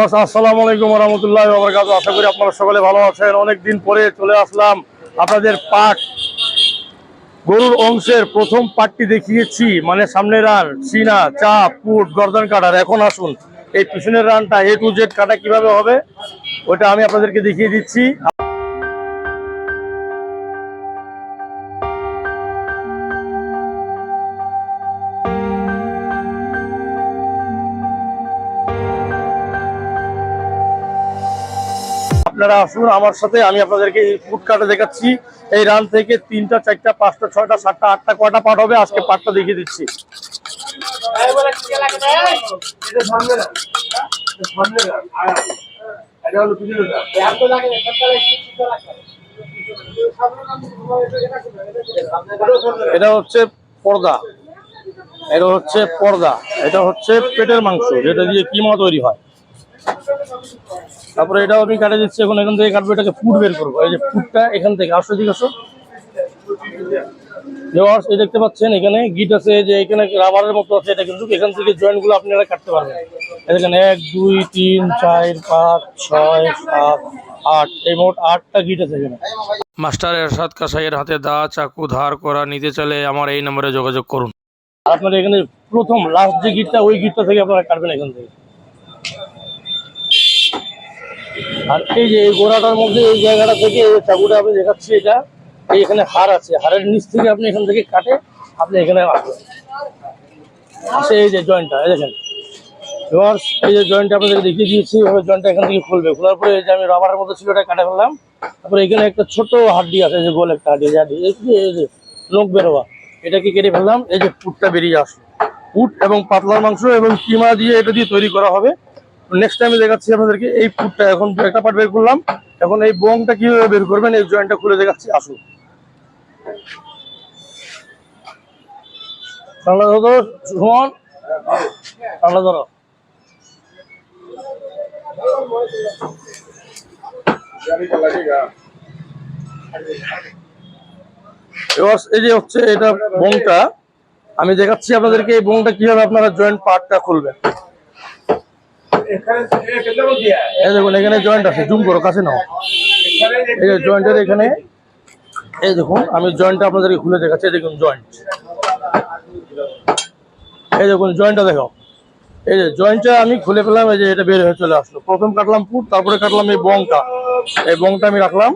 আসসালামু আলাইকুম রহমতুল্লাহ বরকাত আশা করি আপনারা সকলে ভালো আছেন। অনেক দিন পরে চলে আসলাম আপনাদের পাক গরুর অংশের প্রথম পাটটি দেখিয়েছি। মানে সামনের রান সিনা চাপ পুট, গর্দন কাটার এখন আসুন, এই পিছনের রানটা এ টু জেড কাটা কীভাবে হবে, ওটা আমি আপনাদেরকে দেখিয়ে দিচ্ছি। আপনারা আসুন আমার সাথে, আমি আপনাদেরকে এই ফুড কাটা দেখাচ্ছি। এই রান থেকে তিনটা, চারটা, পাঁচটা, ছয়টা, সাতটা, আটটা কয়টা পাট হবে, আজকে পাটটা দেখিয়ে দিচ্ছি। এটা হচ্ছে পর্দা। এটা হচ্ছে পর্দা। এটা হচ্ছে পেটের মাংস, যেটা দিয়ে কিমা তৈরি হয়। তারপরে এটাও আমি কাটে দিচ্ছি এখন এখান থেকে কাটবো এটাকে ফুট বের করব। এই যে ফুটটা এখান থেকে আসো ঠিক এই দেখতে পাচ্ছেন এখানে গিট আছে যে এখানে রাবারের মতো আছে এটা কিন্তু এখান থেকে জয়েন্টগুলো আপনারা কাটতে পারবেন। এখানে এক দুই তিন চার পাঁচ ছয় সাত আট এই মোট আটটা গিট আছে এখানে। মাস্টার এরশাদ কাসাইয়ের হাতে দা চাকু ধার করা নিতে চাইলে আমার এই নম্বরে যোগাযোগ করুন। আপনারা এখানে প্রথম লাস্ট যে গিটটা ওই গিটটা থেকে আপনারা কাটবেন এখান থেকে। আর এই যে এই গোড়াটার মধ্যে এই জায়গাটা থেকে এই চাকুটা আমি দেখাচ্ছি এটা, এই এখানে হার আছে হারের নিচ থেকে আপনি এখান থেকে কাটে আপনি এখানে আসবেন আছে এই যে জয়েন্টটা দেখেন। এবার এই যে জয়েন্টটা আপনাদেরকে দেখিয়ে দিয়েছি এভাবে জয়েন্টটা এখান থেকে খুলবে। খোলার পরে এই যে আমি রাবারের মধ্যে ছিল এটা কাটে ফেললাম। তারপরে এখানে একটা ছোট হাড্ডি আছে যে গোল একটা হাড্ডি হাড্ডি, এই যে লোক বেরোয়া এটাকে কেটে ফেললাম। এই যে পুটটা বেরিয়ে আসলো। পুট এবং পাতলার মাংস এবং কিমা দিয়ে এটা দিয়ে তৈরি করা হবে। নেক্সট টাইমে দেখাচ্ছি আপনাদেরকে, এই পুটটা এখন একটা পার্ট বের করলাম। এখন এই বোমটা কীভাবে বের করবেন, এই জয়েন্টটা খুলে দেখাচ্ছি, আসুন। ঠান্ডা এই যে হচ্ছে এটা বোমটা আমি দেখাচ্ছি আপনাদেরকে এই বোমটা কীভাবে আপনারা জয়েন্ট পার্টটা খুলবেন। এই দেখুন, এখানে জয়েন্ট আছে জুম করো, কাছে নাও। এই যে জয়েন্টের এখানে, এই দেখুন, আমি জয়েন্টটা আপনাদেরকে খুলে দেখাচ্ছি দেখুন জয়েন্ট এই দেখুন জয়েন্টটা দেখো। এই যে জয়েন্টটা আমি খুলে ফেলাম এই যে এটা বের হয়ে চলে আসলো। প্রথম কাটলাম ফুট তারপরে কাটলাম এই বংটা। এই বংটা আমি রাখলাম।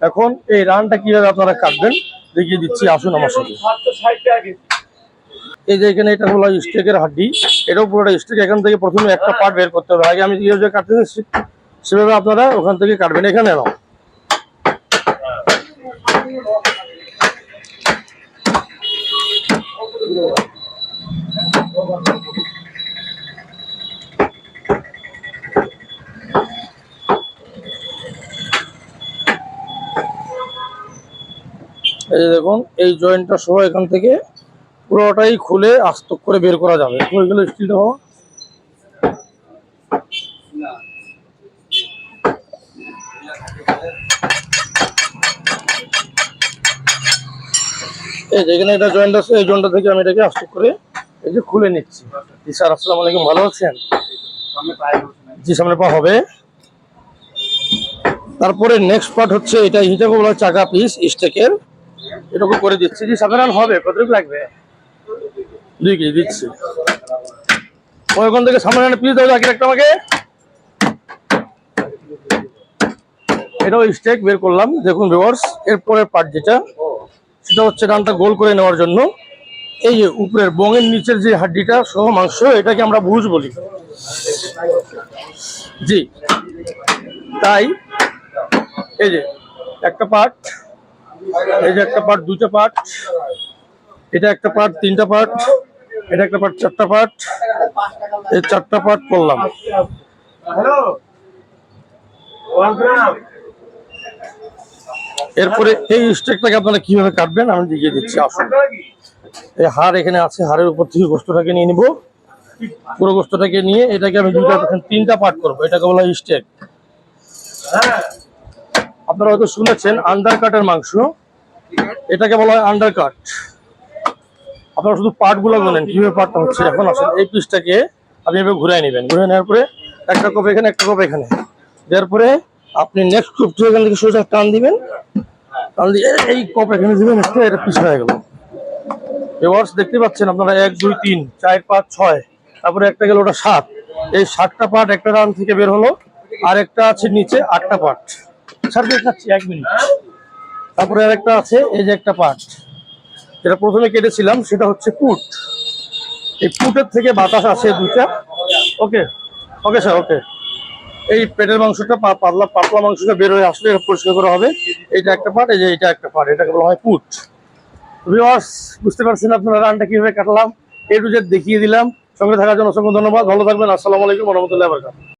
এখন এই রানটা কীভাবে আপনারা কাটবেন, দেখিয়ে দিচ্ছি, আসুন আমার সাথে। এই যে এখানে এটা হলো স্টেকের হাড্ডি। এটাও পুরোটা স্টিক এখান থেকে প্রথমে একটা পার্ট বের করতে হবে। আগে আমি যে কাটতে সেভাবে আপনারা ওখান থেকে কাটবেন। এখানে নাও। এই দেখুন এই জয়েন্টটা সহ এখান থেকে পুরোটাই খুলে আস্ত করে বের করা যাবে। হয়ে গেল স্টিলটা হওয়া। এই যে এখানে এটা জয়েন্ট আছে, এই জয়েন্টটা থেকে আমি এটাকে আস্ত করে এই যে খুলে নিচ্ছি। জি স্যার, আসসালামু আলাইকুম, ভালো আছেন? জি, সামনে পা হবে। তারপরে নেক্সট পার্ট হচ্ছে এটা হিসাবে বলা চাকা পিস স্টেকের এটুকু করে দিচ্ছি। জি, সাধারণ হবে, কতটুকু লাগবে? দুই কেজি দিচ্ছি। ও ওখান থেকে সামনে পিস দাও আগে একটা আমাকে। এটাও স্টেক বের করলাম, দেখুন ভিউয়ার্স এরপরের পার্ট যেটা, সেটা হচ্ছে ডানটা গোল করে নেওয়ার জন্য। এই যে উপরের বঙের নিচের যে হাড্ডিটা সহ মাংস, এটাকে আমরা ভুজ বলি। জি। তাই, এই যে একটা পার্ট এই যে একটা পার্ট দুইটা পার্ট এটা একটা পার্ট তিনটা পার্ট এটা একটা পার্ট চারটা পার্ট এই চারটা পার্ট করলাম। এরপরে এই স্টেকটাকে আপনারা কীভাবে কাটবেন আমি দেখিয়ে দিচ্ছি, আসুন। এই হাড় এখানে আছে, হাড়ের উপর থেকে গোস্তটাকে নিয়ে নিব। পুরো গোস্তটাকে নিয়ে এটাকে আমি দুইটা তিনটা পার্ট করব, এটাকে বলা হয় স্টেক। আপনারা হয়তো শুনেছেন আন্ডার কাটের মাংস। এটাকে বলা হয় আন্ডার কাট আপনারা শুধু পার্টগুলো বলেন, কীভাবে পার্টটা হচ্ছে। এখন আসেন, এই পিসটাকে আপনি এভাবে ঘুরাই নেবেন। ঘুরে নেওয়ার পরে একটা কপ এখানে, একটা কপ এখানে। দেওয়ার পরে আপনি নেক্সট কোপটা এখান থেকে সোজা টান দিবেন। টান দিয়ে এই কপ এখানে দিবেন এটা পিছু হয়ে গেল। এবার দেখতে পাচ্ছেন আপনারা, এক, দুই, তিন, চার, পাঁচ, ছয়, তারপরে একটা গেল ওটা সাত। এই সাতটা পার্ট একটা রান থেকে বের হলো, আর একটা আছে নিচে আটটা পার্ট স্যার দেখাচ্ছি এক মিনিট। তারপরে আর একটা আছে, এই যে একটা পার্ট যেটা প্রথমে কেটেছিলাম, সেটা হচ্ছে পুট। এই পুটের থেকে বাতাস আসে দুইটা। ওকে ওকে স্যার ওকে এই পেটের মাংসটা পাতলা পাতলা মাংসটা বের হয়ে আসলে এটা পরিষ্কার করা হবে। এইটা একটা পার্ট এই যে এটা একটা পার্ট এটাকে বলা হয় পুট। ভিউয়ার্স বুঝতে পারছেন আপনারা রানটা কীভাবে কাটলাম? এ টু জেড দেখিয়ে দিলাম। সঙ্গে থাকার জন্য অসংখ্য ধন্যবাদ। ভালো থাকবেন। আসসালামু আলাইকুম রহমতুল্লাহ বরকাত